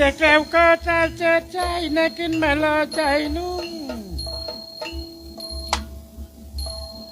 จะแก้วก็จะเจ็ดใจนะขึ้นมารอใจนุ่ม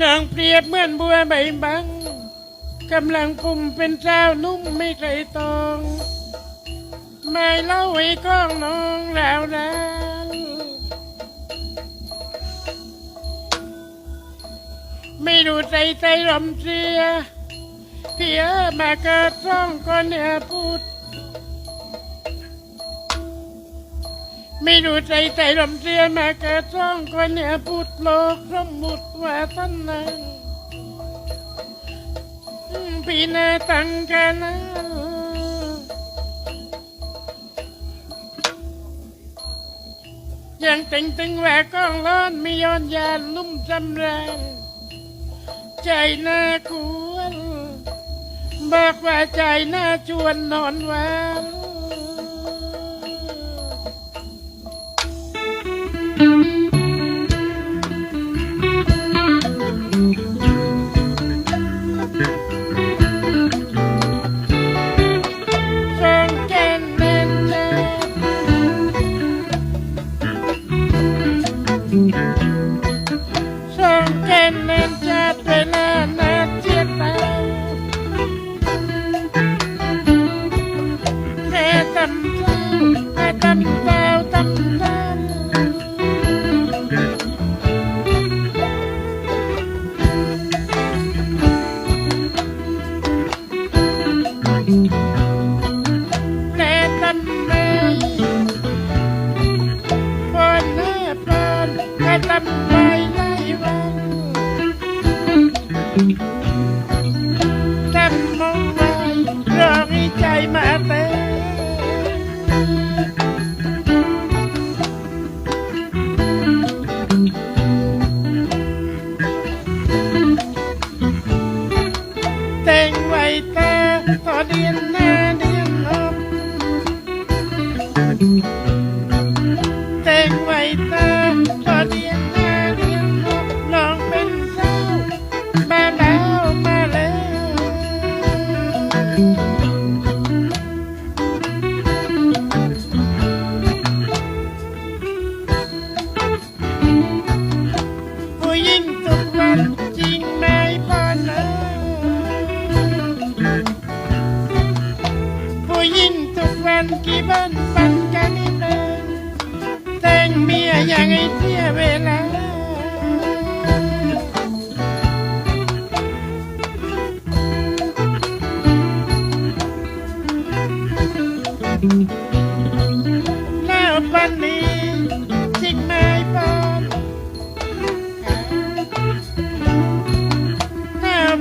นางเปรียบเหมือนบัวใบบังกำลังปุ่มเป็นเจ้านุ่มไม่เคยตองไม่เล่าไว้ก้องน้องแล้วนั้นไม่รู้ใจใจลมเสียเพียมาเกิดร้องคนเหนือพูด ไม่รู้ใจใจลมเสียมาเกิดร้องคนเหนือพูดโลกสมมุติว่าท่านนั้นพี่นาตั้งกันนะยังตึงตึงแหวกกล้องร้อนมีย้อนยานนุ่มจำแรงใจน่าควรบอกว่าใจน่าชวนนอนหวาน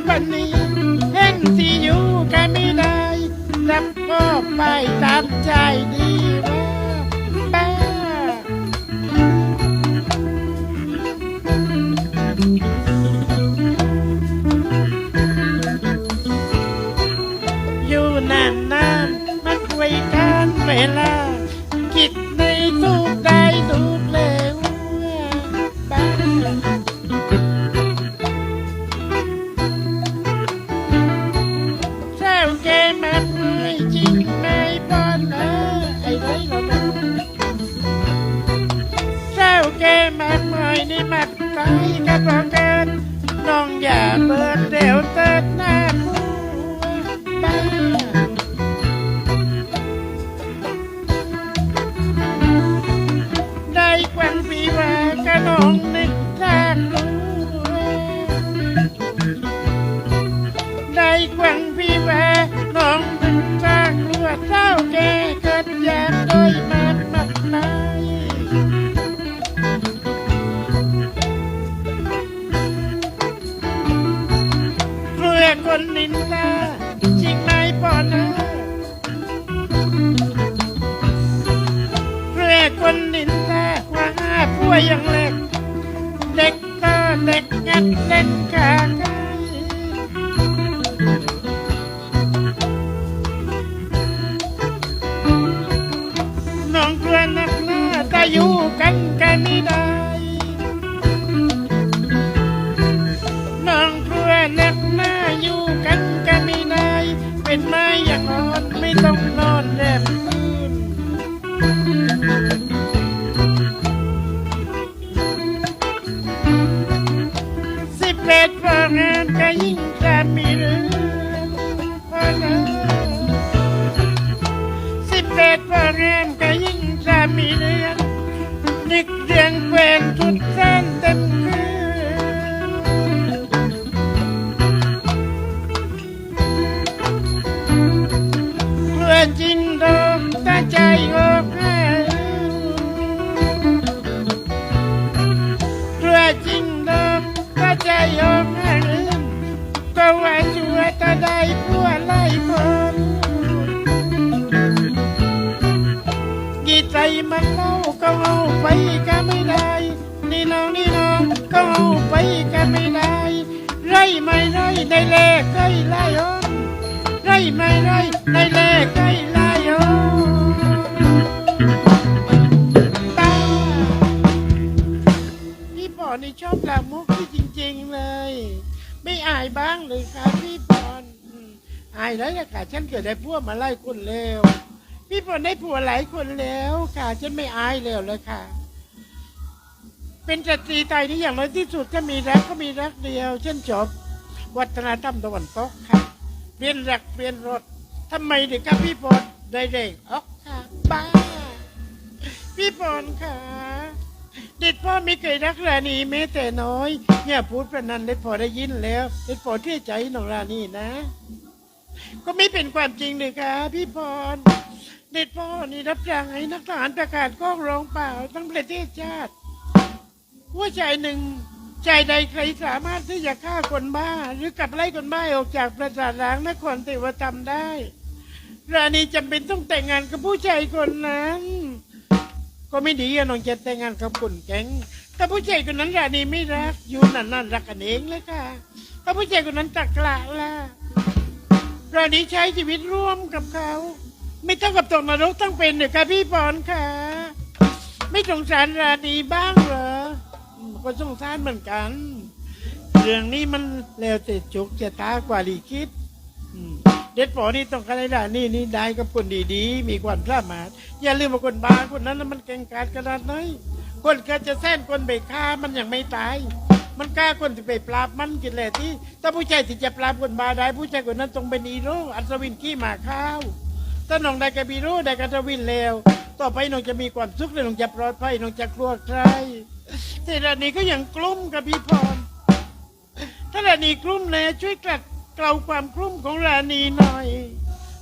วันนี้เห็นที่อยู่กันไม่ได้รับก็ไปตามใจดี มัดใจกันพอเกินน้องอย่าเปิด นนินทาจริงไหมปอนะเพื่อคนนินทาว่าหาผัวยังเล็ก เด็กก็เด็กงัดเล่นกาไกน้องเพื่อนนักหน้าจะอยู่กันกันไม่ได้ เป็นไม้อยากนอนไม่ต้องนอนแนบพื้สิบเอ็ดพองานก็ยิ่งจะมีเรื่องพองานสิบแปดพองานก็ยิ่งจะมีเรื่องนึกเรื่อง มันเล่าก็เอาไปก็ไม่ได้ นี่น้องนี่น้องก็เอาไปก็ไม่ได้ ไรไม่ไรได้แลกไก่ไล่ออนไรไม่ไรได้แลกไก่ไล่ออนตาพี่ปอนนี่ชอบลามุกที่จริงๆเลย ไม่อายบ้างเลยครับพี่ปอนอายแล้วละค่ะฉันเกิดได้พวกมาไล่คนเลว พี่ฝนได้ผัวหลายคนแล้วค่ะ ฉันไม่อายแล้วเลยค่ะ เป็นสตรีไทยที่อย่างน้อยที่สุดถ้ามีรักก็มีรักเดียวเช่นจบ วัฒนธรรมตะวันตกค่ะ เปลี่ยนรักเปลี่ยนรถทำไมถึงกับพี่ฝนได้เร่งออกค่ะบ้า พี่ฝนค่ะเด็ดพ่อไม่เคยรักราณีแม้แต่น้อย เนี่ยพูดประนันเด็ดพอได้ยินแล้วเด็ดพอที่ใจน้องราณีนะ ก็ไม่เป็นความจริงเลยค่ะพี่พร ด็ดพ่อนี่รับจ้างให้นักทหารประกาศก้องร้องเปล่าทั้งประเทศชาติว่าใจหนึ่งใจใดใครสามารถที่จะฆ่าคนบ้า หรือกับไล่คนบ้าออกจากประสาทล้างนครเทวธรรมได้ราณีจำเป็นต้องแต่งงานกับผู้ชายคนนั้น ก็ไม่ดีอะน้องจะแต่งงานกับคนแก๊งถ้าผู้ชายคนนั้นราณีไม่รักอยู่นั่นนั่นรักกันเองเลยค่ะถ้าผู้ชายคนนั้นตักกละล่ะราณีใช้ชีวิตร่วมกับเขา ไม่ต้องกับตกนรกต้องเป็นเนยค่ะพี่ปอนค่ะไม่สงสารราณีบ้างเหรอก็สงสารเหมือนกัน เรื่องนี้มันแล้วแต่จุกจะตากว่าลีคิดเด็ดปอนี่ต้องการให้ราณีนี่ได้กับคนดีๆ มีความสามารถอย่าลืมว่าคนบ้าคนนั้นน่ะมันเก่งกาจขนาดไหนคนก็จะแซนคนเบกฆ่ามันยังไม่ตาย มันกล้าคนที่ไปปราบมันกินแหละที่ถ้าผู้ชายที่จะปราบคนบาได้ ผู้ชายคนนั้นต้องเป็นฮีโร่อัศวินขี้หมาข้าว ถ้าน้องได้กับฮีโร่ได้กับอัศวินแล้ว ต่อไปน้องจะมีความสุขและน้องจะปลอดภัยน้องจะกลัวใครแต่รานี้ก็ยังกลุ้มกับพี่พรถ้ารานี้กลุ้มแล้วช่วยกลัดเกลาความกลุ้มของรานีหน่อย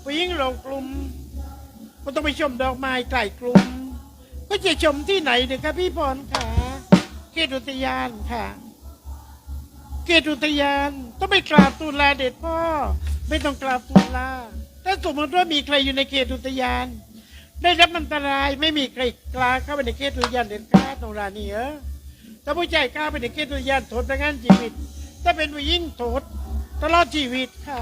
ผู้หญิงเรากลุ้มก็ต้องไปชมดอกไม้ไกลกลุ้มก็จะชมที่ไหนเนยครับพี่พรค่ะเขตอุทยานค่ะเขตอุทยานต้องไปกราบทูลาเด็ดพ่อ ไม่ต้องกราบทูลา ถ้าสมมติว่ามีใครอยู่ในเขตอุทยาน ได้รับอันตรายไม่มีใครกล้าเข้าไปในเขตอุทยานเด็ดขาดตรงรานีเออถ้าผู้ชายกล้าไปในเขตอุทยานโทษประหารชีวิต ถ้าเป็นผู้หญิงโทษตลอดชีวิตค่ะ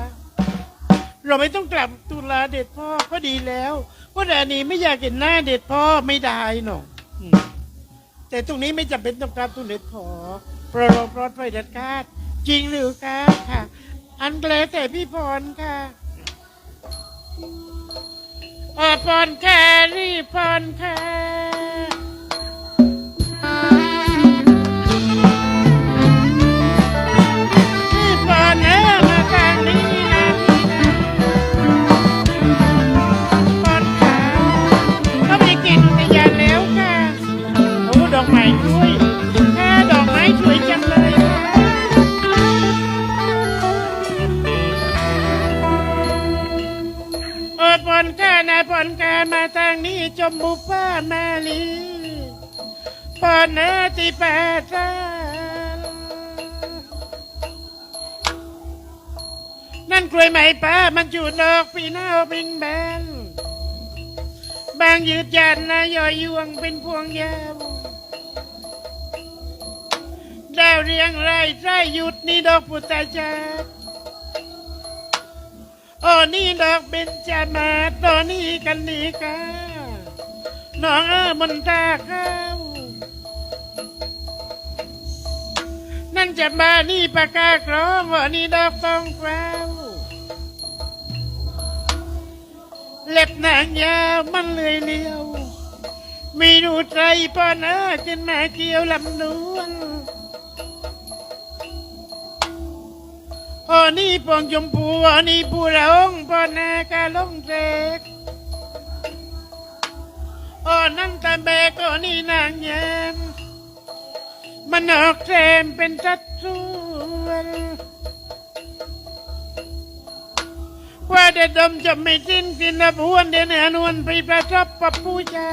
เราไม่ต้องกลับตุลาเด็ดพ่อก็ดีแล้วเพราะรานีไม่อยากเห็นหน้าเด็ดพ่อไม่ได้หนอกอืมแต่ตรงนี้ไม่จำเป็นต้องกราบตุเด็ดขอเพราะเราปลอดภัยเด็ดขาดจริงหรือคะค่ะ อันแกลแต่พี่พรค่ะ ออพรค่รีบพรค่ ปอนติแปซานั่นกล้วยไหมป้ามันจูดดอกปีหน้าปิงแบนบางยืดยันนะย่อยยวงเป็นพวงยาวดาวเรียงไรไส้หยุดนี่ดอกพุทธจักรโอ้นี่ดอกเบญจมาตอนนี้กันนี่ค่ะน้องเออมนตาเข้า นั่นจะมานี่ปากกากร้องว่านี่ดอกตองกวาวเล็บนางยาวมันเลยเลี้ยวมีดูใจปอนเออขึ้นมาเกี่ยวลำนวนอ๋อนี่ปองชมพูอ๋อนี่ผู้ละองปอนนากาลงเจกอ๋อนั่งแต่เบก็นี่นางแยม มันออกแรมเป็นจัดส่วนว่าเด็ดดมจะไม่สิ้นกินนับวนเดนหนวนไปประทับปับผู้ชา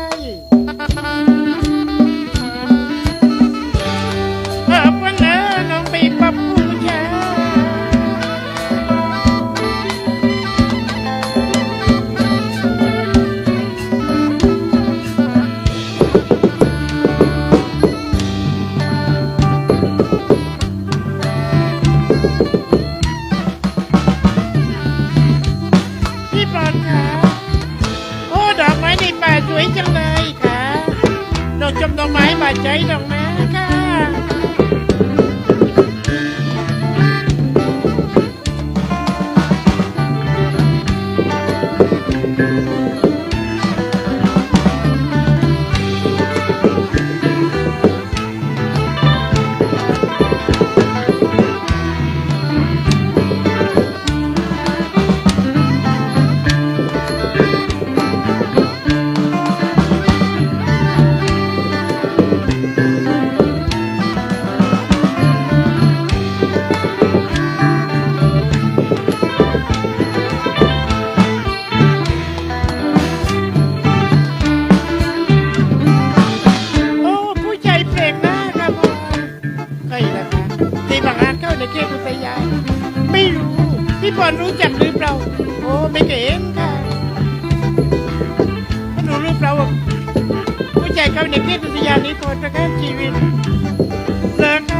ใจเข้าในเขตอุทยานนี้พอประกันชีวิตเลิกค่ะมั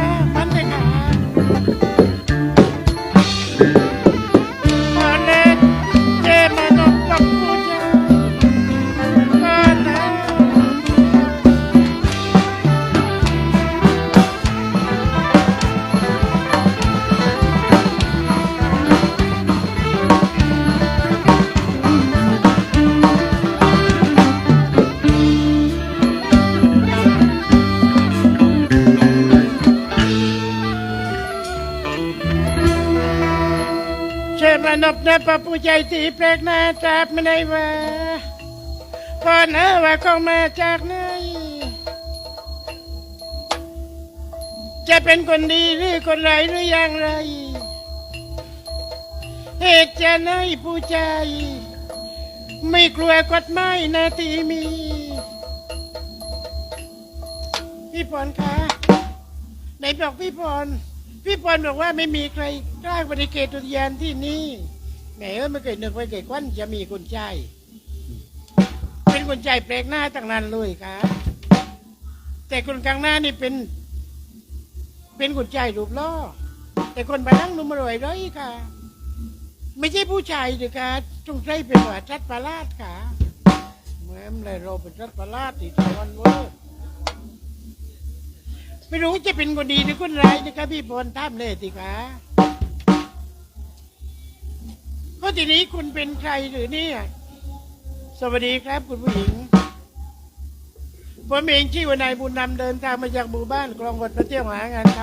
เชื่อมานบนะปะผู้ใจตีแปลกหน้าจับไม่ได้ว่าพอนะว่าเขามาจากไหนจะเป็นคนดีหรือคนร้ายหรืออย่างไร เหตุจะไหนผู้ใจ ไม่กลัวกฎหมายนาทีมี พี่พรคะไหนบอกพี่พร พี่พรบอกว่าไม่มีใครกล้าบริเกตุยานที่นี่แหมเอ้ยไม่เคยนึกว่าเกิดควันจะมีคนใจ เป็นคนใจแปลกหน้าตั้งนั้นเลยครับ แต่คนกลางหน้านี่เป็น เป็นคนใจรูปล่อแต่คนไปนั่งนุ่มอร่อยร้อยค่ะ ไม่ใช่ผู้ชายเด็กค่ะจงใจเป็นว่าจัดประหลาดค่ะเหมื่อนเลยเราเป็นจัดประหลาดที่ตะวันเวอร์ ไม่รู้จะเป็นคนดีหรือคนร้ายนะครับพี่พลท่ามเลยสิคะก็ทีนี้คุณเป็นใครหรือเนี่ย สวัสดีครับคุณผู้หญิง ผมเองชื่อว่านายบุญนำเดินทางมาจากหมู่บ้านกรองบดมาเที่ยวหางานท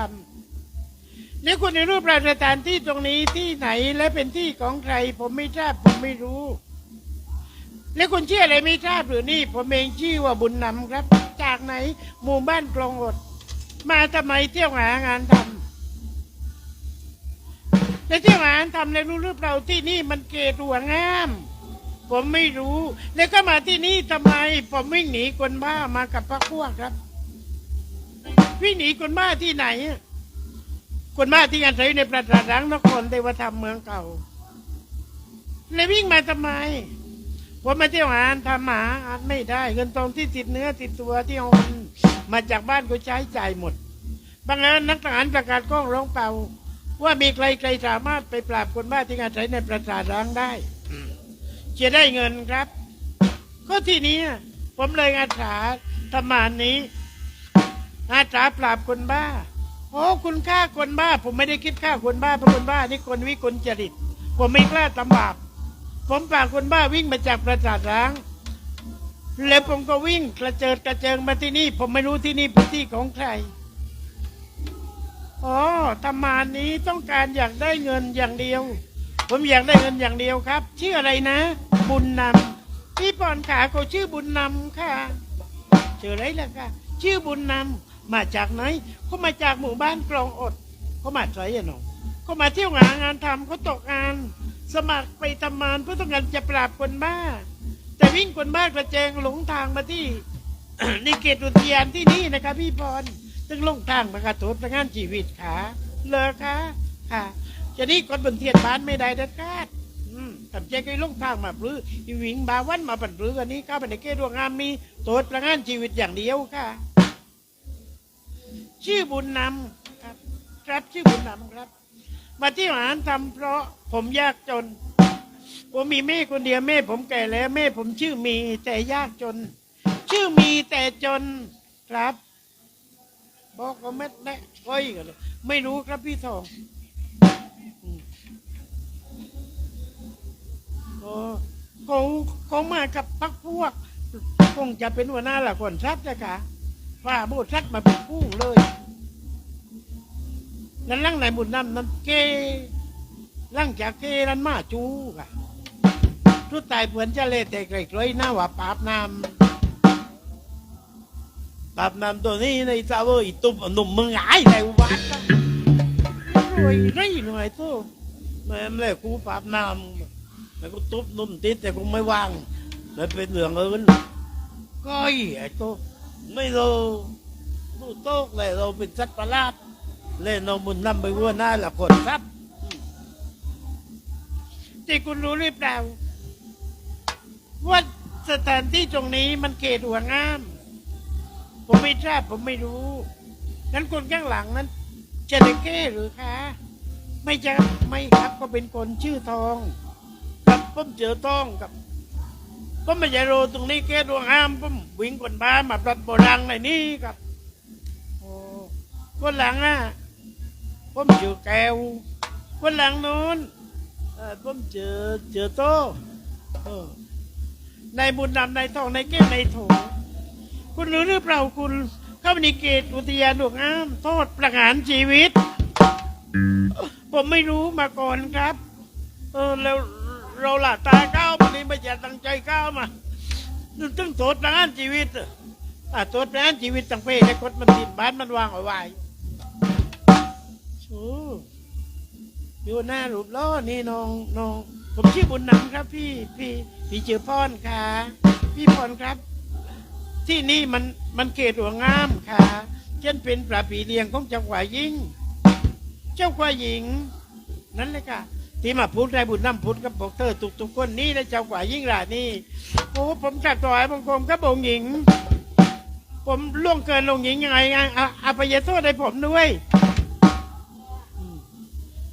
ำนี่คุณในรูปรายสถานที่ตรงนี้ที่ไหนและเป็นที่ของใคร ผมไม่ทราบผมไม่รู้ แล้วคุณชื่ออะไรไม่ทราบหรือนี่ ผมเองชื่อว่าบุญนำครับ จากไหนหมู่บ้านกรองบด มาทำไมเที่ยวหางานทำแล้วเที่ยวหางานทำแล้วรู้หรือเปล่าที่นี่มันเกตหัวงาม ผมไม่รู้ แล้วก็มาที่นี่ทำไม ผมวิ่งหนีคนบ้ามากับพรรคพวกครับ วิ่งหนีคนบ้าที่ไหน คนบ้าที่อาศัยในประสาทรังนครเทวธรรมเมืองเก่า แล้ววิ่งมาทำไม ผมมาเที่ยวหาทำหมาอาจไม่ได้เงินทองที่ติดเนื้อติดตัวที่เอามาจากบ้านก็ใช้จ่ายหมดบางเอิญนักทหารประกาศกล้องร้องเป่า ว่ามีใครใครสามารถไปปราบคนบ้าที่อาศัยในประสาทร้างได้จะได้เงินครับ ก็ทีนี้ผมเลยอาสาทำมานนี้ อาสาปราบคนบ้าโอ้คุณฆ่าคนบ้า ผมไม่ได้คิดฆ่าคนบ้าเพราะคนบ้า นี่คนวิกลจริต ผมไม่กล้าทำบาป ผมปากคนบ้าวิ่งมาจากประสาทร้าง แล้วผมก็วิ่งกระเจิดกระเจิงมาที่นี่ ผมไม่รู้ที่นี่เป็นที่ของใครอ๋อทำมานี้ต้องการอยากได้เงินอย่างเดียว ผมอยากได้เงินอย่างเดียวครับ ชื่ออะไรนะ บุญนำพี่ปอนขาเขาชื่อบุญนำค่ะเจออะไรล่ะค่ะชื่อบุญนำมาจากไหนเขามาจากหมู่บ้านกรองอดเขามาใส่อะหนองเขามาเที่ยวหางานทำเขาตกงาน สมัครไปทำงานเพื่อต้องการจะปราบคนบ้า แต่วิ่งคนบ้ากระเจงหลงทางมาที่ ในเขตอุทยานที่นี่นะคะพี่พรตึงลงทางมากระทบประงานชีวิตขาเลยคะค่ะจะนี่คนบนเทียนบ้านไม่ได้เด็ดขาดอืมกับเจ๊ก็ลงทางมาปลื้ออีวิงบาวันมาปั่นปลื้ออันนี้เข้าไปในเกดวงงามมีโทษประงานชีวิตอย่างเดียวค่ะ ชื่อบุญนำครับ ครับชื่อบุญนำครับ มาที่หารทำเพราะผมยากจน ผมมีแม่คนเดียวแม่ผมแก่แล้ว แม่ผมชื่อมีแต่ยากจน ชื่อมีแต่จนครับบอกก็ไม่ได้ก้อยกันเลยไม่รู้ครับพี่ทองโอ้คงคงมากับพักพวก คงจะเป็นหัวหน้าละคนซัดนะคะฝ่าโบดซัดมาเป็นกู้เลย นั่นลังไหนบุญนำนั่นเกลังจากเกนันมาจูค่ะทุตายเผือนจะเละแต่ไกลๆหน้าว่าปาบนำปาบนำตัวนี้ในซาเวอีตุบหนุ่มมึงหายแต่วัดรวยไรหน่อยตัวแม่แม่กูปาบนำแม่กูตุบนุ่มติดแต่กูไม่วางเลยเป็นเหลืองเอินก้อยไอ้ตัวไม่รู้ดูโต๊ะเลยเราเป็นสัตว์ประหลาด เล่นเอาบุญนำไปวัวหน้าละคนครับที่คุณรู้หรือเปล่าว่าสถานที่ตรงนี้มันเขตหัวงาม ผมไม่ทราบผมไม่รู้นั้นคนข้างหลังนั้นเจเนเก้หรือคะ ไม่ใช่ครับไม่ครับก็เป็นคนชื่อทอง กับผมเจอทองกับผมไม่ใช่โรตรงนี้แก้ดวงห้ามผมวิ่งคนบ้ามาปรัดโบราณในนี้ครับ โอ้คนหลังอะ ผมเจอแก้วคนหลังนู้นเอ่อผมเจอเจอโตเออในบุญนำในทองในแก้วในโถคุณรู้หรือเปล่าคุณเข้าไปในเขตอุทยานดวงอ้ามโทษประหารชีวิต ผมไม่รู้มาก่อนครับ เออแล้วเราหละตาก้าวมานี่ไม่จะตั้งใจก้าวมาตึงโทษประหารชีวิตอะอะโทษประหารชีวิตตั้งเพ่ให้คนมันติดบ้านมันวางเอาไว้ โอ้อยู่หน้ารูปล้อนี่น้องน้องผมชื่อบุญนำครับ พี่พี่พี่ชื่อพรค่ะ พี่พรครับ ที่นี่มันมันเขตหัวงามค่ะเช่นเป็นประปีเลียงของเจ้าขวายยิง เจ้าขวายหญิง นั่นเลยค่ะที่มาพูดได้บุญน้ำพุทธกับพวกเธอทุกทุกคนนี่และเจ้าขวายยิงรานี่โอ้ผมกราบถวายบังคมครับองค์หญิง ผมล่วงเกินองหญิงยังไงอะอภัยโทษให้ผมด้วย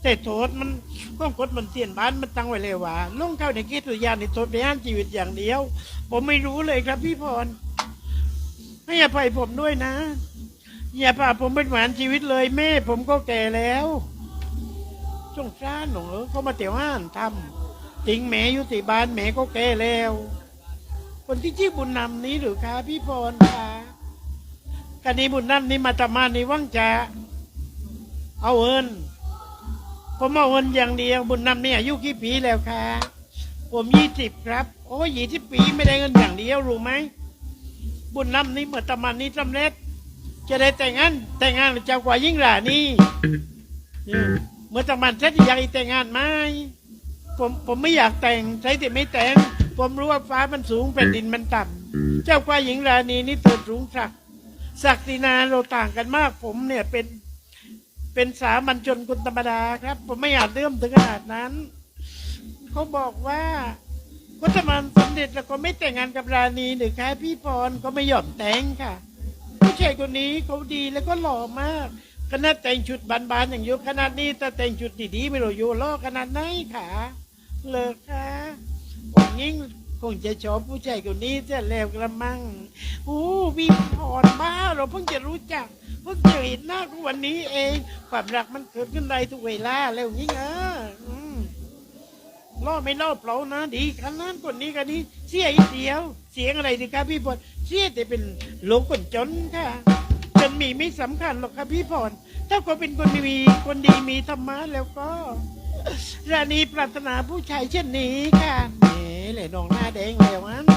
แต่โทษมันข้องกฎมันเตียนบ้านมันตั้งไว้เลยว่าลงเข้าในเกตอุยานในโทษไปห้านชีวิตอย่างเดียว ผมไม่รู้เลยครับพี่พรให้อภัยผมด้วยนะ อย่าพาผมเป็นหวานชีวิตเลยแม่ ผมก็แก่แล้วสงสารหนูเขามาเตี๋ยวห้านทำทิ้งแม่อยู่ที่บ้านแม่ก็แก่แล้ว คนที่ชื่อบุญนำนี้หรือคะพี่พรคะกันนี้บุญนำนี้มาตมานี่ว่างจะเอาเอิน ผมเอาเอินอย่างเดียวบุญนำนี่อายุกี่ปีแล้วคะผมยี่สิบครับ โอ้ยี่สิบปีไม่ได้เงินอย่างเดียวรู้ไหมบุญนำนี้เมื่อตะมันนี้สำเร็จ จะได้แต่งงานแต่งงานกับเจ้ากว่ายิ่งหล่านี่เนี่ยเมื่อตะมันเสร็จอยากอีกแต่งงานไหมผมผมไม่อยากแต่งใช้แต่ไม่แต่ง ผมรู้ว่าฟ้ามันสูงแผ่นดินมันต่ำเจ้ากว่าหญิงรานีนี่เติดสูงสักดิ์ศักดินาเราต่างกันมาก ผมเนี่ยเป็น เป็นสามัญชนคนธรรมดาครับ ผมไม่อยากเลื่อมถึงขนาดนั้น เขาบอกว่าก็จะมันสำเร็จแล้วก็ไม่แต่งงานกับราณีหรือแค่พี่พรก็ไม่ยอมแต่งค่ะ ผู้ชายคนนี้เขาดีแล้วก็หล่อมากขนาดแต่งชุดบานๆอย่างโยขนาดนี้แต่แต่งชุดดีๆไม่รู้โยล่อขนาดไหนค่ะเลิกค่ะผมยิ่งคงจะชอบผู้ชายคนนี้จะแล้วกระมังโอ้พี่พรบ้าเราเพิ่งจะรู้จัก พิ่งเจะเห็นหน้าทุกวันนี้เอง ความรักมันเกิดขึ้นได้ทุกเวลาแล้วยิ่งเอออืมล่อไม่ล่อเปล่านะดีขนาดคนนี้กันนี้เสียอีกเดียว เสียงอะไรดีครับพี่พรเสียแต่เป็นโลกคนจนค่ะจนมีไม่สำคัญหรอกครับพี่พรถ้าเขาเป็นคนมีคนดีมีธรรมะแล้วก็ ราณีปรารถนาผู้ชายเช่นนี้ค่ะแหมเลยน้องหน้าแดงแล้วมัน